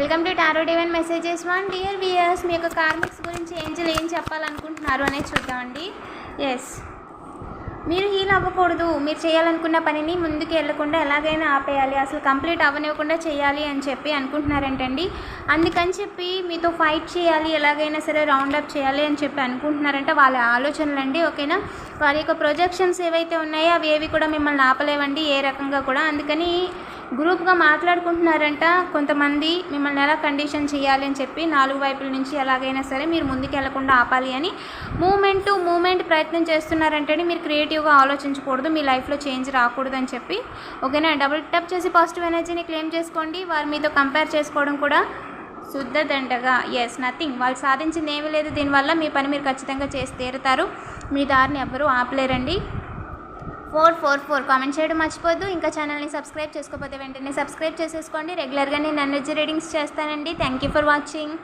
Welcome to tarot divine messages one dear viewers మీ యొక్క karmics గురించి Angel ఏం చెప్పాలనుకుంటున్నారు అనేది చూద్దామండి. ఎస్ మీరు హీల్ అవ్వకూడదు. మీరు చేయాలనుకున్న పనిని ముందుకు వెళ్ళకుండా ఎలాగైనా ఆపేయాలి. అసలు కంప్లీట్ అవ్వనివ్వకుండా చేయాలి అని చెప్పి అనుకుంటున్నారంటండి. అందుకని చెప్పి మీతో ఫైట్ చేయాలి ఎలాగైనా సరే రౌండ్ అప్ చేయాలి అని చెప్పి అనుకుంటున్నారంటే వాళ్ళ ఆలోచనలు అండి ఓకేనా? వారి యొక్క ప్రొజెక్షన్స్ ఏవైతే ఉన్నాయో అవి ఏవి కూడా మిమ్మల్ని ఆపలేవండి ఏ రకంగా కూడా. అందుకని గ్రూప్గా మాట్లాడుకుంటున్నారంట. కొంతమంది మిమ్మల్ని ఎలా కండిషన్ చేయాలి అని చెప్పి నాలుగు వైపుల నుంచి ఎలాగైనా సరే మీరు ముందుకు వెళ్ళకుండా ఆపాలి అని మూమెంట్ టు మూమెంట్ ప్రయత్నం చేస్తున్నారంటే మీరు క్రియేటివ్గా ఆలోచించకూడదు మీ లైఫ్లో చేంజ్ రాకూడదు అని చెప్పి. ఓకేనా? డబుల్ టప్ చేసి పాజిటివ్ ఎనర్జీని క్లెయిమ్ చేసుకోండి. వారు మీతో కంపేర్ చేసుకోవడం కూడా శుద్ధ దండగా ఎస్ నథింగ్ వాళ్ళు సాధించింది ఏమీ లేదు. దీనివల్ల మీ పని మీరు ఖచ్చితంగా చేసి తీరుతారు. మీ దారిని ఎవ్వరూ ఆపలేరండి. ఫోర్ ఫోర్ ఫోర్ కామెంట్ చేయడం మర్చిపోద్దు. ఇంకా ఛానల్ని సబ్స్క్రైబ్ చేసుకోకపోతే వెంటనే సబ్స్క్రైబ్ చేసేసుకోండి. రెగ్యులర్గా నేను ఎనర్జీ రీడింగ్స్ చేస్తానండి. Thank you for watching